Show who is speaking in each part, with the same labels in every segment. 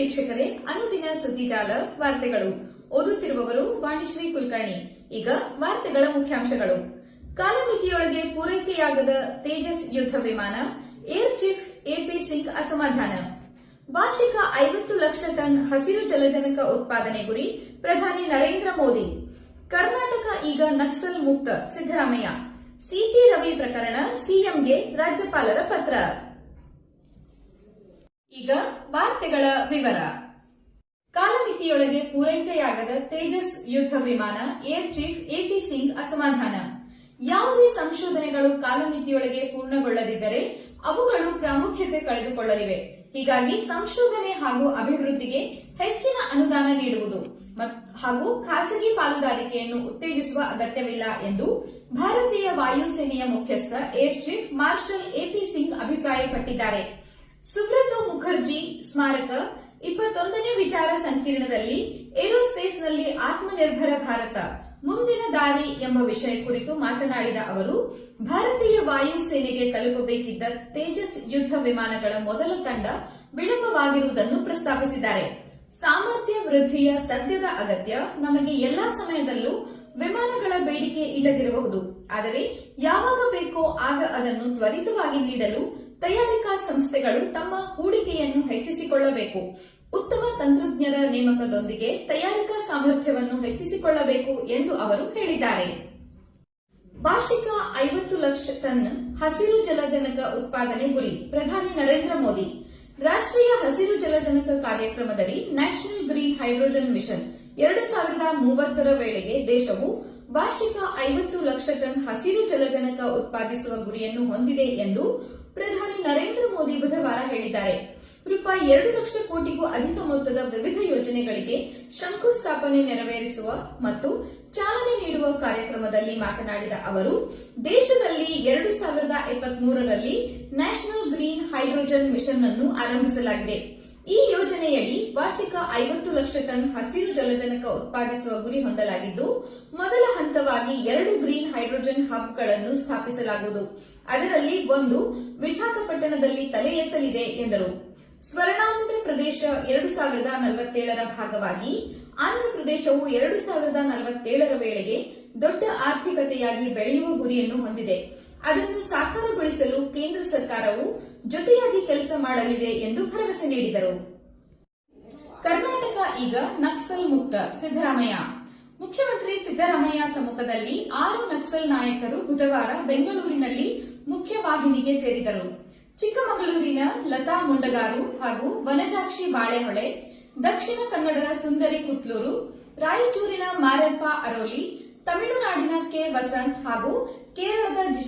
Speaker 1: ವೀಕ್ಷಕರೇ, ಅನುದಿನ ಸುದ್ದಿಜಾಲ ವಾರ್ತೆಗಳು. ಓದುತ್ತಿರುವವರು ವಾಣಿಶ್ರೀ ಕುಲಕರ್ಣಿ. ಈಗ ವಾರ್ತೆಗಳ ಮುಖ್ಯಾಂಶಗಳು. ಕಾಲಮಿತಿಯೊಳಗೆ ಪೂರೈಕೆಯಾಗದ ತೇಜಸ್ ಯುದ್ಧ ವಿಮಾನ, ಏರ್ ಚೀಫ್ ಎಪಿ ಸಿಂಗ್ ಅಸಮಾಧಾನ. ವಾರ್ಷಿಕ ಐವತ್ತು ಲಕ್ಷ ಟನ್ ಹಸಿರು ಜಲಜನಕ ಉತ್ಪಾದನೆ ಗುರಿ ಪ್ರಧಾನಿ ನರೇಂದ್ರ ಮೋದಿ. ಕರ್ನಾಟಕ ಈಗ ನಕ್ಸಲ್ ಮುಕ್ತ ಸಿದ್ದರಾಮಯ್ಯ. ಸಿಟಿ ರವಿ ಪ್ರಕರಣ ಸಿಎಂಗೆ ರಾಜ್ಯಪಾಲರ ಪತ್ರ. ಈಗ ವಾರ್ತೆಗಳ ವಿವರ. ಕಾಲಮಿತಿಯೊಳಗೆ ಪೂರೈಕೆಯಾಗದ ತೇಜಸ್ ಯುದ್ಧ ವಿಮಾನ, ಏರ್ ಚೀಫ್ ಎಪಿ ಸಿಂಗ್ ಅಸಮಾಧಾನ. ಯಾವುದೇ ಸಂಶೋಧನೆಗಳು ಕಾಲಮಿತಿಯೊಳಗೆ ಪೂರ್ಣಗೊಳ್ಳದಿದ್ದರೆ ಅವುಗಳು ಪ್ರಾಮುಖ್ಯತೆ ಕಳೆದುಕೊಳ್ಳಲಿವೆ. ಹೀಗಾಗಿ ಸಂಶೋಧನೆ ಹಾಗೂ ಅಭಿವೃದ್ಧಿಗೆ ಹೆಚ್ಚಿನ ಅನುದಾನ ನೀಡುವುದು ಹಾಗೂ ಖಾಸಗಿ ಪಾಲುದಾರಿಕೆಯನ್ನು ಉತ್ತೇಜಿಸುವ ಅಗತ್ಯವಿಲ್ಲ ಎಂದು ಭಾರತೀಯ ವಾಯುಸೇನೆಯ ಮುಖ್ಯಸ್ಥ air chief marshal AP Singh ಅಭಿಪ್ರಾಯಪಟ್ಟಿದ್ದಾರೆ. ಸುಬ್ರತೋ ಮುಖರ್ಜಿ ಸ್ಮಾರಕ ಇಪ್ಪತ್ತೊಂದನೇ ವಿಚಾರ ಸಂಕಿರಣದಲ್ಲಿ ಏರೋಸ್ಪೇಸ್ನಲ್ಲಿ ಆತ್ಮನಿರ್ಭರ ಭಾರತ ಮುಂದಿನ ದಾರಿ ಎಂಬ ವಿಷಯ ಕುರಿತು ಮಾತನಾಡಿದ ಅವರು, ಭಾರತೀಯ ವಾಯುಸೇನೆಗೆ ತಲುಪಬೇಕಿದ್ದ ತೇಜಸ್ ಯುದ್ಧ ವಿಮಾನಗಳ ಮೊದಲ ತಂಡ ವಿಳಂಬವಾಗಿರುವುದನ್ನು ಪ್ರಸ್ತಾಪಿಸಿದ್ದಾರೆ. ಸಾಮರ್ಥ್ಯ ವೃದ್ಧಿಯ ಸದ್ಯದ ಅಗತ್ಯ ನಮಗೆ ಎಲ್ಲಾ ಸಮಯದಲ್ಲೂ ವಿಮಾನಗಳ ಬೇಡಿಕೆ ಇಲ್ಲದಿರಬಹುದು. ಆದರೆ, ಯಾವಾಗ ಬೇಕೋ ಆಗ ಅದನ್ನು ತ್ವರಿತವಾಗಿ ನೀಡಲು ತಯಾರಿಕಾ ಸಂಸ್ಥೆಗಳು ತಮ್ಮ ಹೂಡಿಕೆಯನ್ನು ಹೆಚ್ಚಿಸಿಕೊಳ್ಳಬೇಕು. ಉತ್ತಮ ತಂತ್ರಜ್ಞರ ನೇಮಕದೊಂದಿಗೆ ತಯಾರಿಕಾ ಸಾಮರ್ಥ್ಯವನ್ನು ಹೆಚ್ಚಿಸಿಕೊಳ್ಳಬೇಕು ಎಂದು ಅವರು ಹೇಳಿದ್ದಾರೆ. ವಾರ್ಷಿಕ ಐವತ್ತು ಲಕ್ಷ ಟನ್ ಹಸಿರು ಜಲಜನಕ ಉತ್ಪಾದನೆ ಗುರಿ, ಪ್ರಧಾನಿ ನರೇಂದ್ರ ಮೋದಿ. ರಾಷ್ಟ್ರೀಯ ಹಸಿರು ಜಲಜನಕ ಕಾರ್ಯಕ್ರಮದಲ್ಲಿ ನ್ಯಾಷನಲ್ ಗ್ರೀನ್ ಹೈಡ್ರೋಜನ್ ಮಿಷನ್ ಎರಡು ಸಾವಿರದ ಮೂವತ್ತರ ವೇಳೆಗೆ ದೇಶವು ವಾರ್ಷಿಕ ಐವತ್ತು ಲಕ್ಷ ಟನ್ ಹಸಿರು ಜಲಜನಕ ಉತ್ಪಾದಿಸುವ ಗುರಿಯನ್ನು ಹೊಂದಿದೆ ಎಂದು ಪ್ರಧಾನಿ ನರೇಂದ್ರ ಮೋದಿ ಬುಧವಾರ ಹೇಳಿದ್ದಾರೆ. ರೂಪಾಯಿ ಎರಡು ಲಕ್ಷ ಕೋಟಿಗೂ ಅಧಿಕ ಮೊತ್ತದ ವಿವಿಧ ಯೋಜನೆಗಳಿಗೆ ಶಂಕುಸ್ಥಾಪನೆ ನೆರವೇರಿಸುವ ಮತ್ತು ಚಾಲನೆ ನೀಡುವ ಕಾರ್ಯಕ್ರಮದಲ್ಲಿ ಮಾತನಾಡಿದ ಅವರು, ದೇಶದಲ್ಲಿ ಎರಡು ಸಾವಿರದ ಇಪ್ಪತ್ಮೂರರಲ್ಲಿ ನ್ಯಾಷನಲ್ ಗ್ರೀನ್ ಹೈಡ್ರೋಜನ್ ಮಿಷನ್ ಅನ್ನು ಆರಂಭಿಸಲಾಗಿದೆ. ಈ ಯೋಜನೆಯಡಿ ವಾರ್ಷಿಕ ಐವತ್ತು ಲಕ್ಷ ಟನ್ ಹಸಿರು ಜಲಜನಕ ಉತ್ಪಾದಿಸುವ ಗುರಿ ಹೊಂದಲಾಗಿದ್ದು, ಮೊದಲ ಹಂತವಾಗಿ ಎರಡು ಗ್ರೀನ್ ಹೈಡ್ರೋಜನ್ ಹಬ್ಗಳನ್ನು ಸ್ಥಾಪಿಸಲಾಗುವುದು. ಅದರಲ್ಲಿ ಒಂದು ವಿಶಾಖಪಟ್ಟಣದಲ್ಲಿ ತಲೆ ಎತ್ತಲಿದೆ ಎಂದರು. ಸ್ವರ್ಣಾಂಧ್ರ ಪ್ರದೇಶ ಎರಡು ಸಾವಿರದ ನಲವತ್ತೇಳರ ಭಾಗವಾಗಿ ಆಂಧ್ರಪ್ರದೇಶವು ಎರಡು ಸಾವಿರದ ನಲವತ್ತೇಳರ ವೇಳೆಗೆ ದೊಡ್ಡ ಆರ್ಥಿಕತೆಯಾಗಿ ಬೆಳೆಯುವ ಗುರಿಯನ್ನು ಹೊಂದಿದೆ. ಅದನ್ನು ಸಾಕಾರಗೊಳಿಸಲು ಕೇಂದ್ರ ಸರ್ಕಾರವು ಜೊತೆಯಾಗಿ ಕೆಲಸ ಮಾಡಲಿದೆ ಎಂದು ಭರವಸೆ ನೀಡಿದರು. ಕರ್ನಾಟಕ ಈಗ ನಕ್ಸಲ್ ಮುಕ್ತ ಸಿದ್ದರಾಮಯ್ಯ. ಮುಖ್ಯಮಂತ್ರಿ ಸಿದ್ದರಾಮಯ್ಯ ಸಮ್ಮುಖದಲ್ಲಿ ಆರು ನಕ್ಸಲ್ ನಾಯಕರು ಬುಧವಾರ ಬೆಂಗಳೂರಿನಲ್ಲಿ ಮುಖ್ಯವಾಹಿನಿಗೆ ಸೇರಿದರು. ಚಿಕ್ಕಮಗಳೂರಿನ ಲತಾ ಮುಂಡಗಾರು ಹಾಗೂ ವನಜಾಕ್ಷಿ ಬಾಳೆಹೊಳೆ, ದಕ್ಷಿಣ ಕನ್ನಡದ ಸುಂದರಿ ಕುತ್ಲೂರು, ರಾಯಚೂರಿನ ಮಾರಪ್ಪ ಅರೋಲಿ, ತಮಿಳುನಾಡಿನ ಕೆ. ವಸಂತ್ ಹಾಗೂ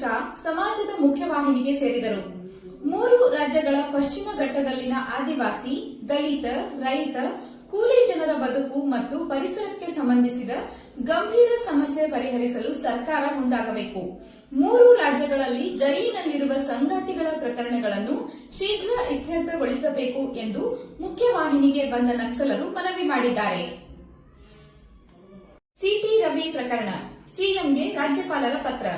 Speaker 1: ಜಿಶಾ ಸಮಾಜದ ಮುಖ್ಯವಾಹಿನಿಗೆ ಸೇರಿದರು ಮೂರು ರಾಜ್ಯಗಳ ಪಶ್ಚಿಮ ಘಟ್ಟದಲ್ಲಿನ ಆದಿವಾಸಿ, ದಲಿತ, ರೈತ, ಕೂಲಿ ಜನರ ಬದುಕು ಮತ್ತು ಪರಿಸರಕ್ಕೆ ಸಂಬಂಧಿಸಿದ ಗಂಭೀರ ಸಮಸ್ಯೆ ಪರಿಹರಿಸಲು ಸರ್ಕಾರ ಮುಂದಾಗಬೇಕು. ಮೂರು ರಾಜ್ಯಗಳಲ್ಲಿ ಜೈಲಿನಲ್ಲಿರುವ ಸಂಗಾತಿಗಳ ಪ್ರಕರಣಗಳನ್ನು ಶೀಘ್ರ ಇತ್ಯರ್ಥಗೊಳಿಸಬೇಕು ಎಂದು ಮುಖ್ಯವಾಹಿನಿಗೆ ಬಂದ ನಕ್ಸಲರು ಮನವಿ ಮಾಡಿದ್ದಾರೆ. ಸಿಟಿ ರವಿ ಪ್ರಕರಣ. ಸಿಎಂಗೆ ರಾಜ್ಯಪಾಲರ ಪತ್ರ.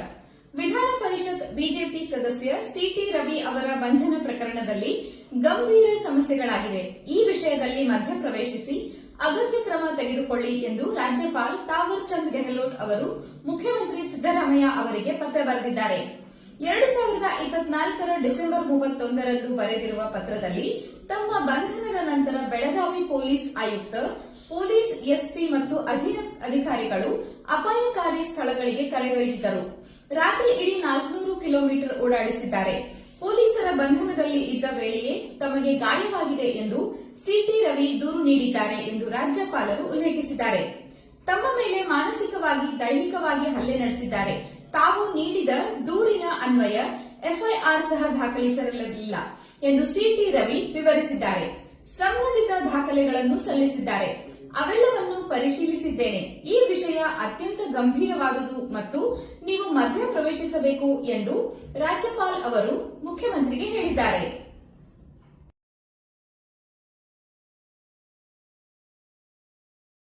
Speaker 1: ವಿಧಾನ ಪರಿಷತ್ ಬಿಜೆಪಿ ಸದಸ್ಯ ಸಿಟಿ ರವಿ ಅವರ ಬಂಧನ ಪ್ರಕರಣದಲ್ಲಿ ಗಂಭೀರ ಸಮಸ್ಯೆಗಳಾಗಿವೆ. ಈ ವಿಷಯದಲ್ಲಿ ಮಧ್ಯಪ್ರವೇಶಿಸಿ ಅಗತ್ಯ ಕ್ರಮ ತೆಗೆದುಕೊಳ್ಳಿ ಎಂದು ರಾಜ್ಯಪಾಲ್ ತಾವರ್ ಚಂದ್ ಗೆಹ್ಲೋಟ್ ಅವರು ಮುಖ್ಯಮಂತ್ರಿ ಸಿದ್ದರಾಮಯ್ಯ ಅವರಿಗೆ ಪತ್ರ ಬರೆದಿದ್ದಾರೆ. ಎರಡು ಸಾವಿರದ ಇಪ್ಪತ್ನಾಲ್ಕರ ಡಿಸೆಂಬರ್ ಮೂವತ್ತೊಂದರಂದು ಬರೆದಿರುವ ಪತ್ರದಲ್ಲಿ ತಮ್ಮ ಬಂಧನದ ನಂತರ ಬೆಳಗಾವಿ ಪೊಲೀಸ್ ಆಯುಕ್ತ, ಪೊಲೀಸ್ ಎಸ್ಪಿ ಮತ್ತು ಅಧೀನ ಅಧಿಕಾರಿಗಳು ಅಪಾಯಕಾರಿ ಸ್ಥಳಗಳಿಗೆ ಕರೆದೊಯ್ದಿದ್ದರು. ರಾತ್ರಿ ಇಡೀ ನಾಲ್ಕುನೂರು ಕಿಲೋಮೀಟರ್ ಓಡಾಡಿಸಿದ್ದಾರೆ. ಪೊಲೀಸರ ಬಂಧನದಲ್ಲಿ ಇದ್ದ ವೇಳೆಯೇ ತಮಗೆ ಗಾಯವಾಗಿದೆ ಎಂದು ಸಿಟಿ ರವಿ ದೂರು ನೀಡಿದ್ದಾರೆ ಎಂದು ರಾಜ್ಯಪಾಲರು ಉಲ್ಲೇಖಿಸಿದ್ದಾರೆ. ತಮ್ಮ ಮೇಲೆ ಮಾನಸಿಕವಾಗಿ, ದೈಹಿಕವಾಗಿ ಹಲ್ಲೆ ನಡೆಸಿದ್ದಾರೆ. ತಾವು ನೀಡಿದ ದೂರಿನ ಅನ್ವಯ ಎಫ್ಐಆರ್ ಸಹ ದಾಖಲಿಸಿರಲಿಲ್ಲ ಎಂದು ಸಿಟಿ ರವಿ ವಿವರಿಸಿದ್ದಾರೆ. ಸಂಬಂಧಿತ ದಾಖಲೆಗಳನ್ನು ಸಲ್ಲಿಸಿದ್ದಾರೆ. ಅವೆಲ್ಲವನ್ನು ಪರಿಶೀಲಿಸಿದ್ದೇನೆ. ಈ ವಿಷಯ ಅತ್ಯಂತ ಗಂಭೀರವಾದುದು ಮತ್ತು ನೀವು ಮಧ್ಯ ಪ್ರವೇಶಿಸಬೇಕು ಎಂದು ರಾಜ್ಯಪಾಲ್ ಅವರು ಮುಖ್ಯಮಂತ್ರಿಗೆ ಹೇಳಿದ್ದಾರೆ.